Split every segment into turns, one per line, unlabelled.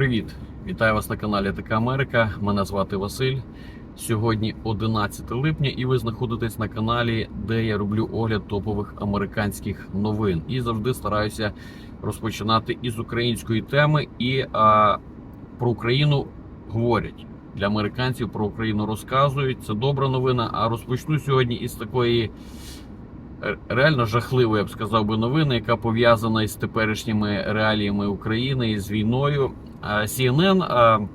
Привіт! Вітаю вас на каналі ТК Америка. Мене звати Василь. Сьогодні 11 липня, і ви знаходитесь на каналі, де я роблю огляд топових американських новин. І завжди стараюся розпочинати із української теми. І а, про Україну говорять для американців. Про Україну розказують. Це добра новина. А розпочну сьогодні із такої е, реально жахливої, я б сказав би, новини, яка пов'язана із теперішніми реаліями України і з війною. А, CNN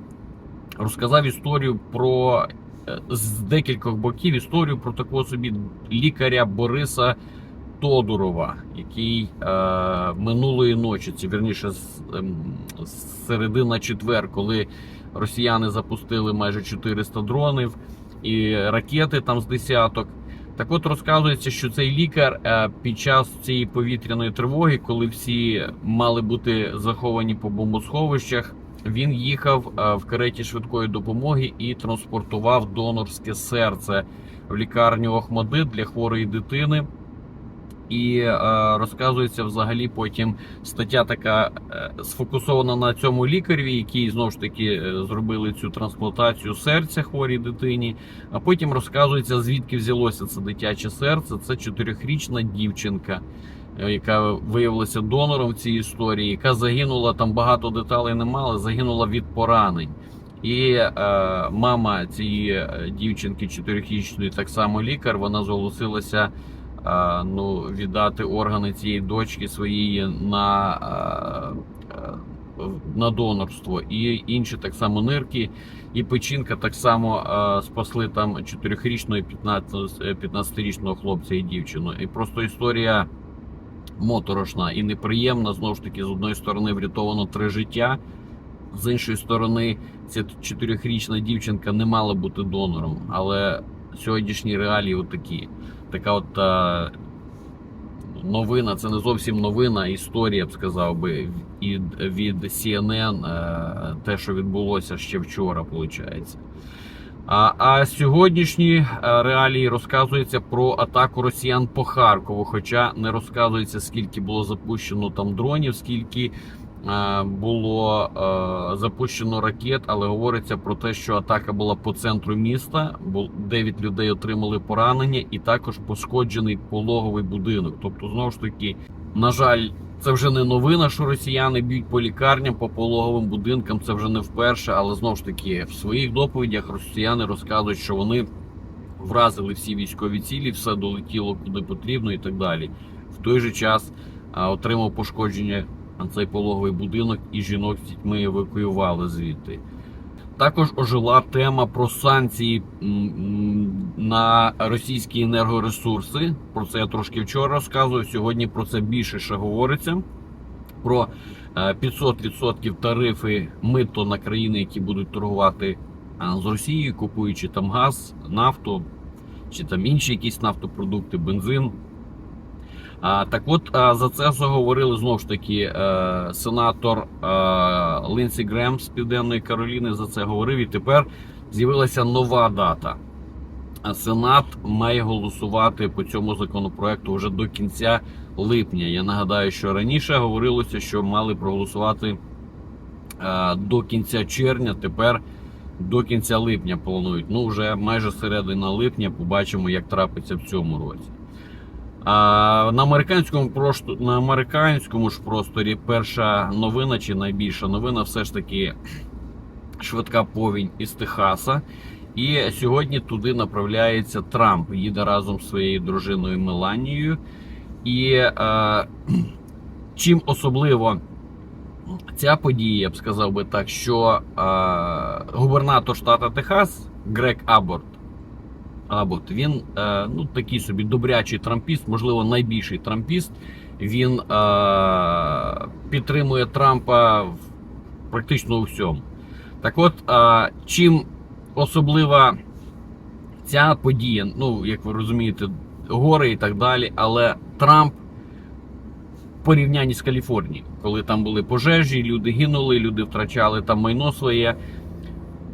розказав історію про е, з декількох боків історію про такого собі лікаря Бориса Тодурова, який е, минулої ночі, це вірніше ем, з четвер, коли росіяни запустили майже 400 дронів і ракети там з десяток. Так от розказується, що цей лікар е, під час цієї повітряної тривоги, коли всі мали бути заховані по бомбосховищах, він їхав е, в кареті швидкої допомоги і транспортував донорське серце в лікарню Охмади для хворої дитини. І е, розказується взагалі потім стаття така е, сфокусована на цьому лікареві, який знову ж таки е, зробили цю трансплантацію серця хворій дитині. А потім розказується, звідки взялося це дитяче серце. Це чотирьохрічна дівчинка, е, яка виявилася донором в цій історії, яка загинула там багато деталей немає, але загинула від поранень. І е, мама цієї е, дівчинки чотирьохрічної, так само лікар, вона зголосилася ну, віддати органи цієї дочки своєї на, е, е, на донорство. І інші так само нирки і печінка так само е, спасли там 4-річного і 15 е, 15-річного хлопця і дівчину. І просто історія моторошна і неприємна. Знову ж таки, з одної сторони врятовано три життя. З іншої сторони, ця чотирьохрічна дівчинка не мала бути донором, але сьогоднішні реалії отакі. Така от а, новина, це не зовсім новина, історія, б сказав би, від, від CNN, е, те, що відбулося ще вчора, виходить. А, а сьогоднішні е, реалії розказується про атаку росіян по Харкову. Хоча не розказується, скільки було запущено там дронів, скільки е, було е, запущено ракет, але говориться про те, що атака була по центру міста. 9 людей отримали поранення, і також пошкоджений пологовий будинок. Тобто, знову ж таки, на жаль. Це вже не новина, що росіяни б'ють по лікарням, по пологовим будинкам. Це вже не вперше, але знову ж таки в своїх доповідях росіяни розказують, що вони вразили всі військові цілі, все долетіло куди потрібно і так далі. В той же час отримав пошкодження цей пологовий будинок, і жінок з дітьми евакуювали звідти. Також ожила тема про санкції на російські енергоресурси. Про це я трошки вчора розказував. Сьогодні про це більше ще говориться. Про е, 500% тарифи мито на країни, які будуть торгувати з Росією, купуючи там газ, нафту чи там інші якісь нафтопродукти, бензин. А, так от за це заговорили знову ж таки е, сенатор е, Лінсі Грем з Південної Кароліни за це говорив. І тепер з'явилася нова дата. Сенат має голосувати по цьому законопроекту вже до кінця липня. Я нагадаю, що раніше говорилося, що мали проголосувати е, до кінця червня. Тепер до кінця липня планують. Ну вже майже середина липня. Побачимо, як трапиться в цьому році. А на американському просто на американському ж просторі перша новина чи найбільша новина все ж таки швидка повінь із Техаса. І сьогодні туди направляється Трамп. Їде разом з своєю дружиною Меланією. І е, чим особливо ця подія, я б сказав би так, що е, губернатор штату Техас Грег Аборт Абот, він е, ну такий собі добрячий трампіст, можливо, найбільший трампіст. Він е, підтримує Трампа в практично у всьому. Так от, е, чим особлива ця подія, ну, як ви розумієте, гори і так далі, але Трамп в порівнянні з Каліфорнією, коли там були пожежі, люди гинули, люди втрачали там майно своє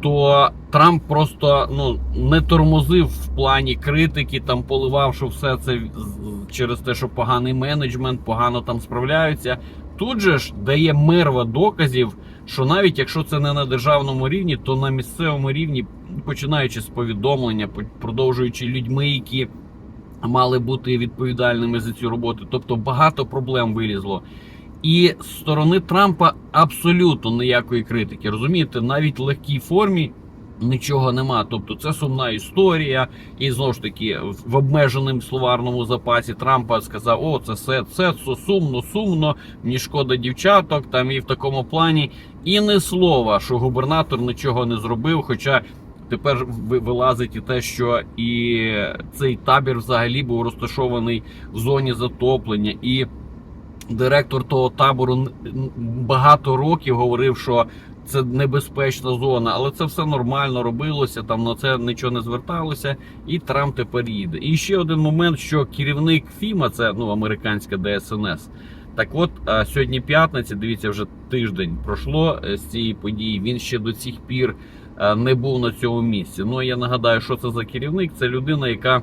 то Трамп просто ну не тормозив в плані критики, там поливав, що все це через те, що поганий менеджмент, погано там справляються. тут же ж дає мерва доказів, що навіть якщо це не на державному рівні, то на місцевому рівні, починаючи з повідомлення, по- продовжуючи людьми, які мали бути відповідальними за цю роботу. Тобто багато проблем вилізло. І з сторони Трампа абсолютно ніякої критики. Розумієте, навіть в легкій формі нічого нема. Тобто це сумна історія. І знову ж таки, в- обмеженому словарному запасі Трампа сказав: О, це все це, це сумно, сумно, мені шкода дівчаток, там і в такому плані. І не слова, що губернатор нічого не зробив. Хоча тепер ви- вилазить і те, що і цей табір взагалі був розташований в зоні затоплення. І директор того табору багато років говорив, що це небезпечна зона, але це все нормально робилося. Там на це нічого не зверталося, і Трамп тепер їде. І ще один момент, що керівник ФІМА, це ну американська ДСНС. Так от сьогодні п'ятниця, дивіться, вже тиждень пройшло е, з цієї події. Він ще до цих пір е, не був на цьому місці. Ну я нагадаю, що це за керівник. Це людина, яка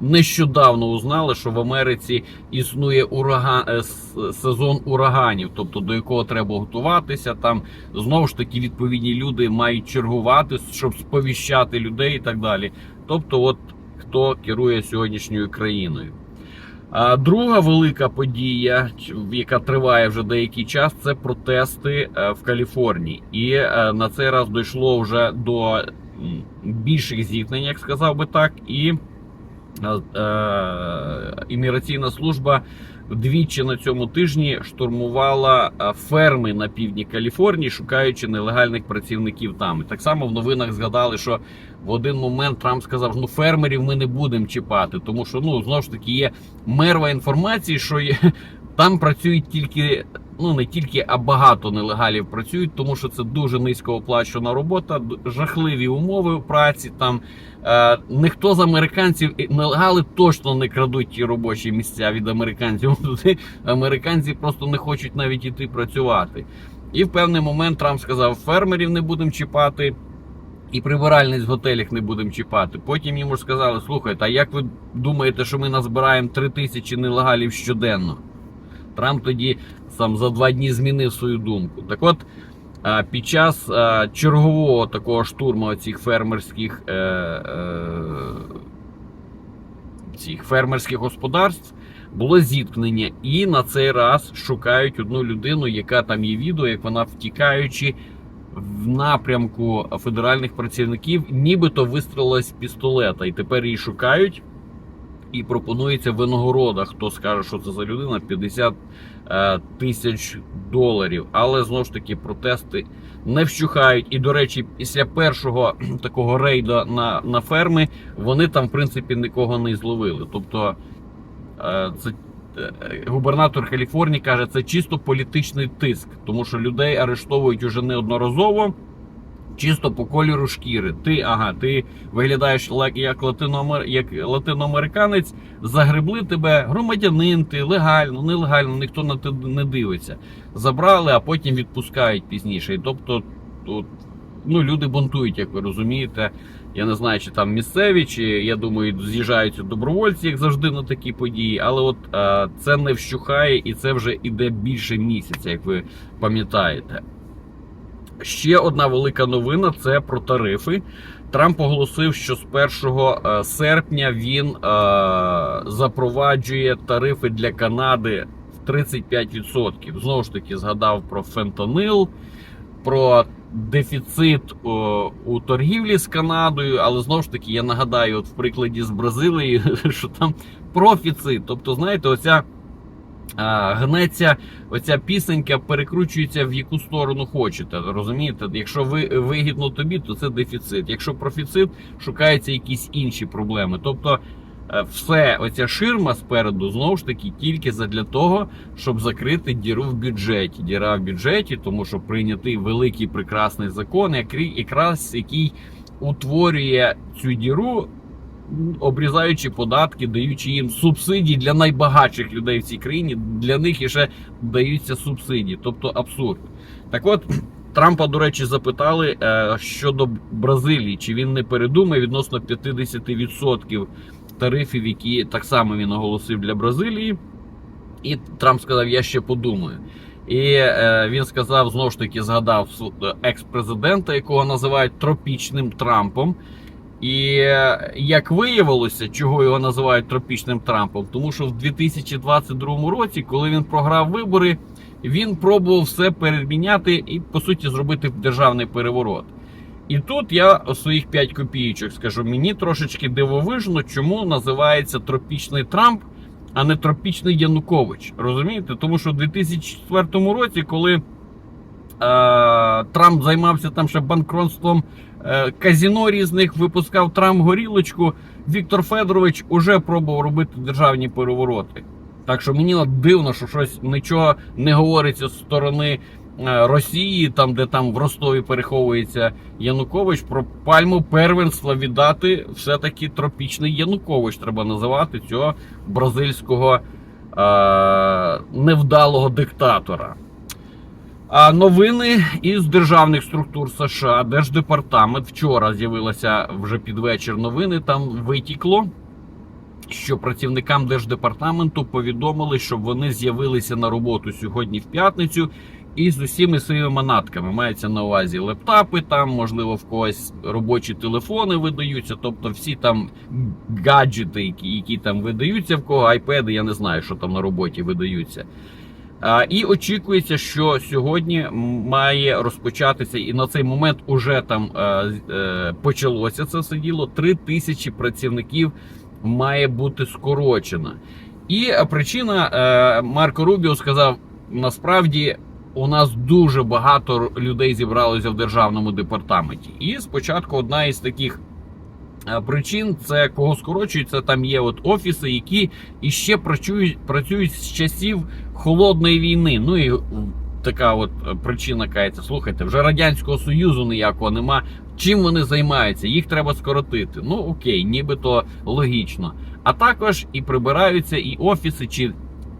нещодавно узнали, що в Америці існує ураган, е, сезон ураганів, тобто до якого треба готуватися. Там знову ж таки відповідні люди мають чергувати, щоб сповіщати людей і так далі. Тобто, от хто керує сьогоднішньою країною. А друга велика подія, яка триває вже деякий час, це протести е, в Каліфорнії. І е, на цей раз дійшло вже до більших зіткнень, як сказав би так, і е, е, імміграційна служба двічі на цьому тижні штурмувала е, ферми на півдні Каліфорнії, шукаючи нелегальних працівників там. І так само в новинах згадали, що в один момент Трамп сказав: ну фермерів ми не будемо чіпати, тому що ну знову ж таки є мерва інформації, що є, там працюють тільки. Ну не тільки, а багато нелегалів працюють, тому що це дуже низькооплачена робота, жахливі умови праці. Там е, ніхто з американців нелегали точно не крадуть ті робочі місця від американців. Туди американці просто не хочуть навіть іти працювати. І в певний момент Трамп сказав: фермерів не будемо чіпати. І прибиральниць в готелях не будемо чіпати. Потім йому ж сказали: слухайте, а як ви думаєте, що ми назбираємо 3 тисячі нелегалів щоденно? Трамп тоді сам за два дні змінив свою думку. Так от, під час чергового такого штурму цих фермерських, е, е, цих фермерських господарств було зіткнення. І на цей раз шукають одну людину, яка там є відео, як вона втікаючи в напрямку федеральних працівників, нібито вистрілила з пістолета. І тепер її шукають. І пропонується винагорода, хто скаже, що це за людина, 50 е, тисяч доларів. Але знову ж таки протести не вщухають. І, до речі, після першого такого рейду на, на ферми вони там, в принципі, нікого не зловили. Тобто, е, це е, губернатор Каліфорнії каже, це чисто політичний тиск, тому що людей арештовують уже неодноразово. Чисто по кольору шкіри. Ти, ага, ти виглядаєш як, латиноамер... як латиноамериканець, загребли тебе, громадянин, ти легально, нелегально, ніхто на те не дивиться. Забрали, а потім відпускають пізніше. І тобто, тут, ну, люди бунтують, як ви розумієте. Я не знаю, чи там місцеві, чи я думаю, з'їжджаються добровольці, як завжди, на такі події. Але от е, це не вщухає і це вже іде більше місяця, як ви пам'ятаєте. Ще одна велика новина це про тарифи. Трамп оголосив, що з 1 серпня він е, запроваджує тарифи для Канади в 35%. Знову ж таки, згадав про фентанил, про дефіцит о, у торгівлі з Канадою. Але знову ж таки, я нагадаю, от в прикладі з Бразилії, що там профіцит. Тобто, знаєте, оця. Гнеться оця пісенька перекручується в яку сторону хочете. Розумієте? Якщо ви вигідно тобі, то це дефіцит. Якщо профіцит, шукаються якісь інші проблеми. Тобто, е, все, оця ширма спереду знову ж таки тільки задля того, щоб закрити діру в бюджеті. Діра в бюджеті, тому що прийнятий великий прекрасний закон, який якраз який утворює цю діру обрізаючи податки, даючи їм субсидії для найбагатших людей в цій країні. Для них іще даються субсидії, тобто абсурд. Так от. Трампа, до речі, запитали е, щодо Бразилії, чи він не передумає відносно 50% тарифів, які так само він оголосив для Бразилії. І Трамп сказав: Я ще подумаю. І е, він сказав знову ж таки, згадав су- екс-президента, якого називають тропічним Трампом. І е, як виявилося, чого його називають тропічним Трампом, тому що в 2022 році, коли він програв вибори, він пробував все переміняти і по суті зробити державний переворот. І тут я своїх 5 копійочок скажу, мені трошечки дивовижно, чому називається тропічний Трамп, а не тропічний Янукович. Розумієте? Тому що в 2004 році, коли е, Трамп займався там ще банкротством казіно різних, випускав Трамп горілочку, Віктор Федорович уже пробував робити державні перевороти. Так що мені дивно, що щось нічого не говориться з сторони е, Росії, там де там в Ростові переховується Янукович, про пальму первенства віддати все-таки тропічний Янукович. Треба називати цього бразильського е, невдалого диктатора. Новини із державних структур США, Держдепартамент вчора з'явилося вже під вечір новини. Там витікло, що працівникам держдепартаменту повідомили, щоб вони з'явилися на роботу сьогодні в п'ятницю і з усіма своїми манатками. Мається на увазі лептапи, там, можливо, в когось робочі телефони видаються, тобто всі там гаджети, які, які там видаються, в кого айпеди, я не знаю, що там на роботі видаються. І очікується, що сьогодні має розпочатися, і на цей момент уже там е, е, почалося це все діло. Три тисячі працівників має бути скорочено. І е, причина Марко Рубіо сказав: насправді у нас дуже багато людей зібралося в державному департаменті. І спочатку одна із таких. Причин це кого скорочується, там є от офіси, які іще працюють, працюють з часів холодної війни. Ну і така от е, причина кається. Слухайте, вже радянського союзу ніякого нема. Чим вони займаються? Їх треба скоротити. Ну окей, нібито логічно. А також і прибираються і офіси чи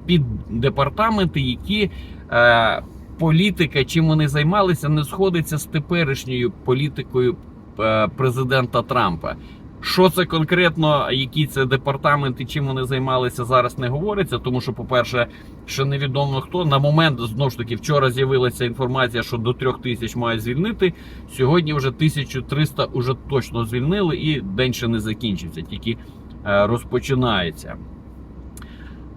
піддепартаменти, які е, політика, чим вони займалися, не сходиться з теперішньою політикою е, президента Трампа. Що це конкретно, які це департаменти, чим вони займалися, зараз не говориться. Тому що, по-перше, ще невідомо хто. На момент знову ж таки вчора з'явилася інформація, що до трьох тисяч мають звільнити. Сьогодні вже 1300 уже точно звільнили, і день ще не закінчився, тільки е, розпочинається.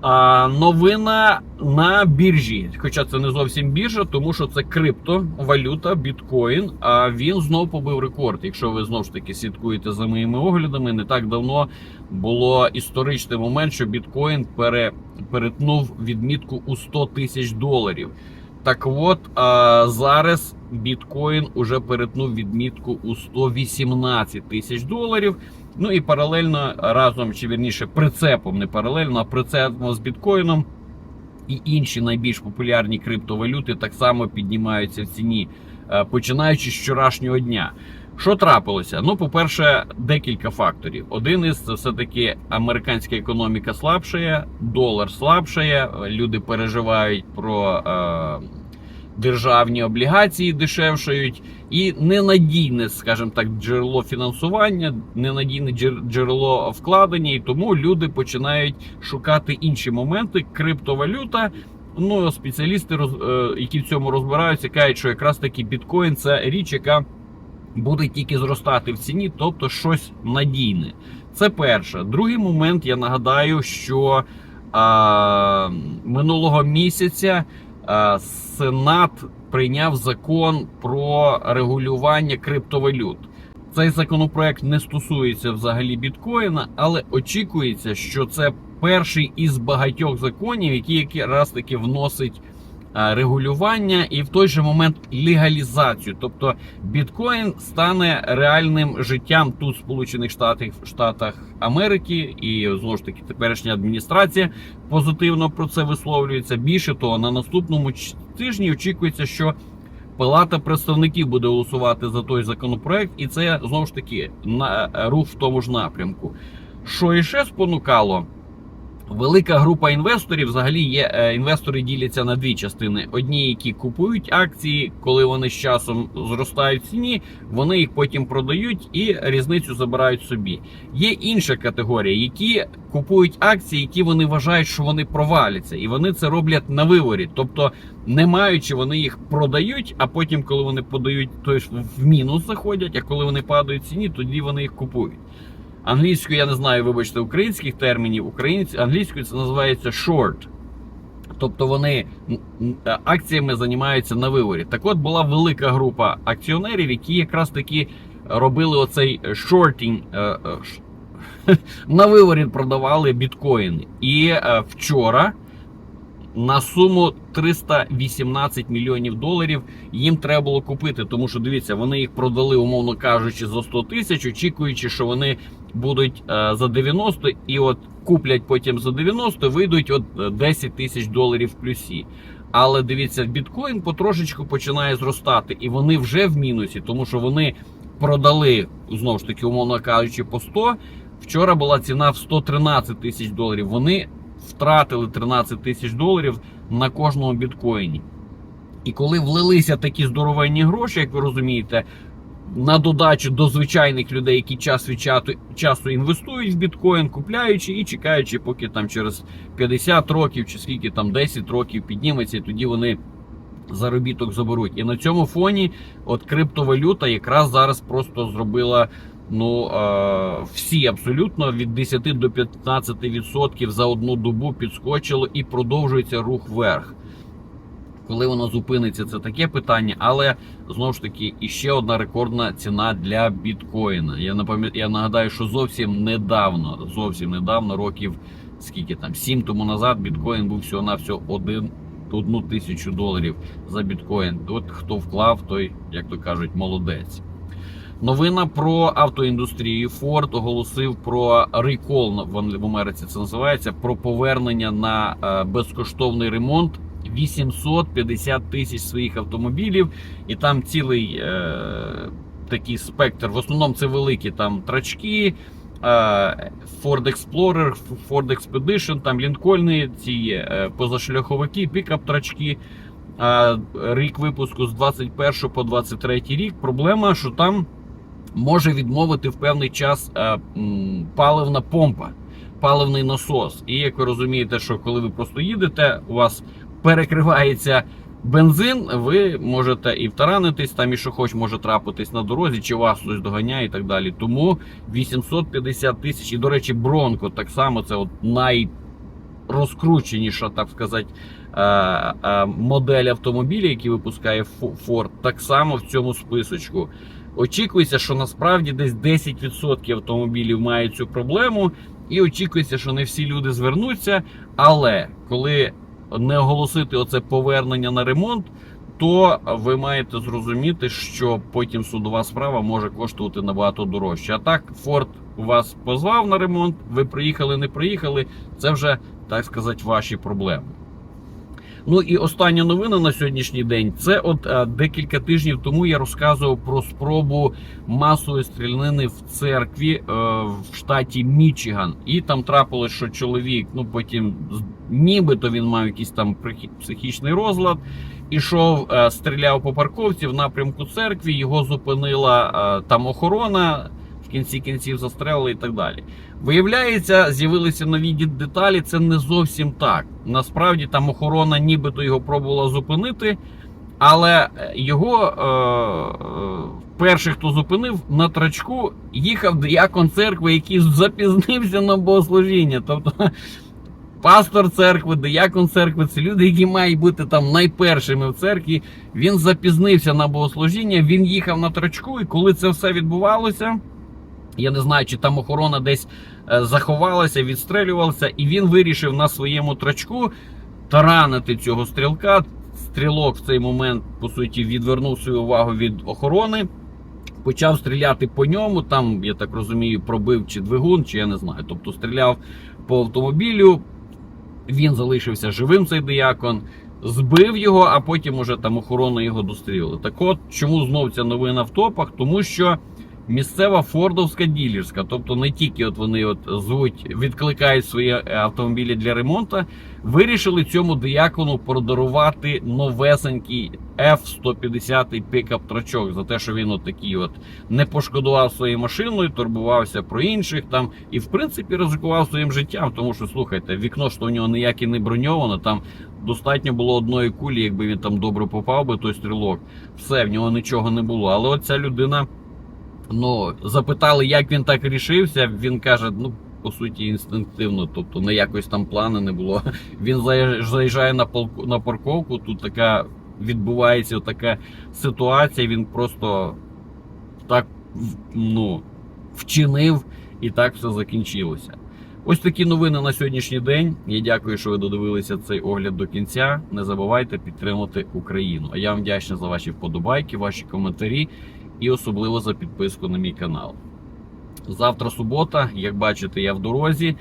Новина на біржі. Хоча це не зовсім біржа, тому що це криптовалюта, біткоін. А він знов побив рекорд. Якщо ви знову ж таки слідкуєте за моїми оглядами, не так давно було історичний момент, що біткоін пере, перетнув відмітку у 100 тисяч доларів. Так от а, зараз біткоін уже перетнув відмітку у 118 тисяч доларів. Ну і паралельно разом, чи вірніше, прицепом, не паралельно, а прицепом з біткоїном і інші найбільш популярні криптовалюти так само піднімаються в ціні, е, починаючи з вчорашнього дня. Що трапилося? Ну, по-перше, декілька факторів. Один із це все-таки американська економіка слабшає, долар слабшає, люди переживають про е, державні облігації дешевшають, і ненадійне, скажімо так, джерело фінансування, ненадійне джерело вкладення, і тому люди починають шукати інші моменти. Криптовалюта. Ну, спеціалісти, е, які в цьому розбираються, кажуть, що якраз таки біткоін це річ, яка буде тільки зростати в ціні, тобто щось надійне. Це перше. Другий момент, я нагадаю, що а, минулого місяця Сенат прийняв закон про регулювання криптовалют. Цей законопроект не стосується взагалі біткоїна, але очікується, що це перший із багатьох законів, які якраз таки вносить регулювання і в той же момент легалізацію. Тобто біткоін стане реальним життям тут, в Сполучених Штатах, Штатах Америки, і знову ж таки теперішня адміністрація позитивно про це висловлюється. Більше того, на наступному тижні очікується, що Палата представників буде голосувати за той законопроект, і це знову ж таки на рух в тому ж напрямку. Що іще спонукало Велика група інвесторів взагалі є. е, Інвестори діляться на дві частини: одні, які купують акції, коли вони з часом зростають в ціні, вони їх потім продають і різницю забирають собі. Є інша категорія, які купують акції, які вони вважають, що вони проваляться, і вони це роблять на виворі. Тобто, не маючи, вони їх продають, а потім, коли вони подають, то в мінус заходять. А коли вони падають в ціні, тоді вони їх купують. Англійською я не знаю, вибачте, українських термінів. Англійською це називається short. Тобто вони м, акціями займаються на виворі. Так от була велика група акціонерів, які якраз таки робили оцей шортінг. е, е, ш- На виворі продавали біткоїни. І е, вчора на суму 318 мільйонів доларів їм треба було купити, тому що дивіться, вони їх продали, умовно кажучи, за 100 тисяч, очікуючи, що вони будуть е, за 90 і от куплять потім за 90, вийдуть от е, 10 тисяч доларів в плюсі. Але дивіться, біткоін потрошечку починає зростати, і вони вже в мінусі, тому що вони продали знову ж таки, умовно кажучи, по 100. Вчора була ціна в 113 тисяч доларів. Вони втратили 13 тисяч доларів на кожному біткоїні. І коли влилися такі здоровенні гроші, як ви розумієте, на додачу до звичайних людей, які час від часу, інвестують в біткоін, купляючи і чекаючи, поки там через 50 років чи скільки там 10 років підніметься, і тоді вони заробіток заберуть. І на цьому фоні от криптовалюта якраз зараз просто зробила. Ну, всі абсолютно від 10 до 15% за одну добу підскочило і продовжується рух вверх. Коли воно зупиниться, це таке питання, але знову ж таки іще одна рекордна ціна для біткоїна. Я напам'ят... я нагадаю, що зовсім недавно, зовсім недавно, років скільки там, 7 тому назад, біткоін був всього на всього один. Одну тисячу доларів за біткоін. От хто вклав, той, як то кажуть, молодець. Новина про автоіндустрію. Форд оголосив про рекол в Америці. Це називається про повернення на е, безкоштовний ремонт 850 тисяч своїх автомобілів, і там цілий е, такий спектр. В основному це великі там трачки. е, Ford Explorer, Ford Expedition, там Лінкольни, ці е, позашляховики, пікап-трачки. Рік випуску з 21 по 23 рік. Проблема, що там може відмовити в певний час е, паливна помпа, паливний насос. І як ви розумієте, що коли ви просто їдете, у вас перекривається бензин, ви можете і втаранитись, там і що хоч може трапитись на дорозі, чи вас хтось доганяє і так далі. Тому 850 тисяч. І, до речі, Бронко так само це от найрозкрученіша, так сказати, е, е, модель автомобіля, які випускає Ford, так само в цьому списочку. Очікується, що насправді десь 10% автомобілів мають цю проблему, і очікується, що не всі люди звернуться. Але коли не оголосити оце повернення на ремонт, то ви маєте зрозуміти, що потім судова справа може коштувати набагато дорожче. А так, Форд вас позвав на ремонт, ви приїхали, не приїхали. Це вже так сказати ваші проблеми. Ну і остання новина на сьогоднішній день. Це от е, декілька тижнів тому я розказував про спробу масової стрілянини в церкві е, в штаті Мічиган. І там трапилось, що чоловік, ну потім нібито він мав якийсь там психічний розлад. Ішов, е, стріляв по парковці в напрямку церкві. Його зупинила е, там охорона. В кінці кінців застрелили і так далі. Виявляється, з'явилися нові деталі. Це не зовсім так. Насправді там охорона нібито його пробувала зупинити, але е, його е, е, перший, хто зупинив на трачку, їхав діякон церкви, який запізнився на богослужіння. Тобто пастор церкви, диякон церкви це люди, які мають бути там найпершими в церкві. Він запізнився на богослужіння, він їхав на трачку, і коли це все відбувалося. Я не знаю, чи там охорона десь е, заховалася, відстрелювалася, і він вирішив на своєму трачку таранити цього стрілка. Стрілок в цей момент, по суті, відвернув свою увагу від охорони, почав стріляти по ньому. Там, я так розумію, пробив чи двигун, чи я не знаю. Тобто стріляв по автомобілю. Він залишився живим, цей диякон, збив його, а потім уже там охорона його дострілила. Так от, чому знов ця новина в топах? Тому що місцева фордовська ділерська. Тобто не тільки от вони от звуть, відкликають свої автомобілі для ремонту, вирішили цьому диякону подарувати новесенький F-150 пікап трачок за те, що він от такий от не пошкодував своєю машиною, турбувався про інших там і в принципі ризикував своїм життям. Тому що слухайте, вікно то у нього ніяке не броньоване. Там достатньо було одної кулі, якби він там добре попав би, той стрілок. Все, в нього нічого не було. Але оця людина. Ну, запитали, як він так рішився. Він каже: ну, по суті, інстинктивно, тобто не якось там плану не було. Він заїжджає на полку на парковку. Тут така відбувається така ситуація. Він просто так ну, вчинив, і так все закінчилося. Ось такі новини на сьогоднішній день. Я дякую, що ви додивилися цей огляд до кінця. Не забувайте підтримати Україну. А я вам вдячний за ваші вподобайки, ваші коментарі і особливо за підписку на мій канал. Завтра субота, як бачите, я в дорозі.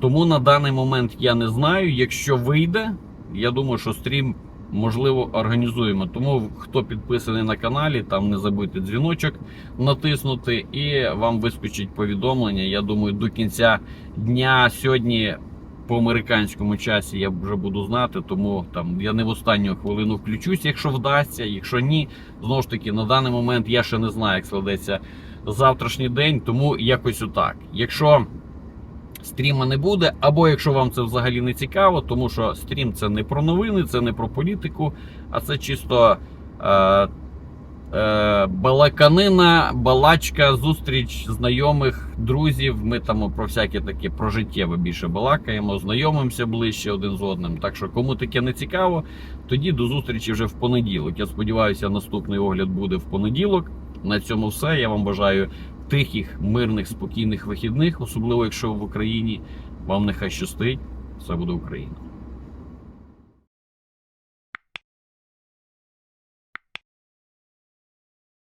Тому на даний момент я не знаю. Якщо вийде, я думаю, що стрім можливо організуємо. Тому хто підписаний на каналі, там не забудьте дзвіночок натиснути, і вам вискочить повідомлення. Я думаю, до кінця дня сьогодні. По американському часі я вже буду знати, тому там я не в останню хвилину включусь, якщо вдасться. Якщо ні, знову ж таки на даний момент я ще не знаю, як складеться завтрашній день, тому якось отак. Якщо стріма не буде, або якщо вам це взагалі не цікаво, тому що стрім це не про новини, це не про політику, а це чисто е, балаканина, балачка, зустріч знайомих, друзів. Ми там про всяке таке про життєве більше балакаємо, знайомимося ближче один з одним. Так що, кому таке не цікаво, тоді до зустрічі вже в понеділок. Я сподіваюся, наступний огляд буде в понеділок. На цьому все. Я вам бажаю тихих, мирних, спокійних вихідних, особливо якщо в Україні. Вам нехай щастить. Все буде Україна.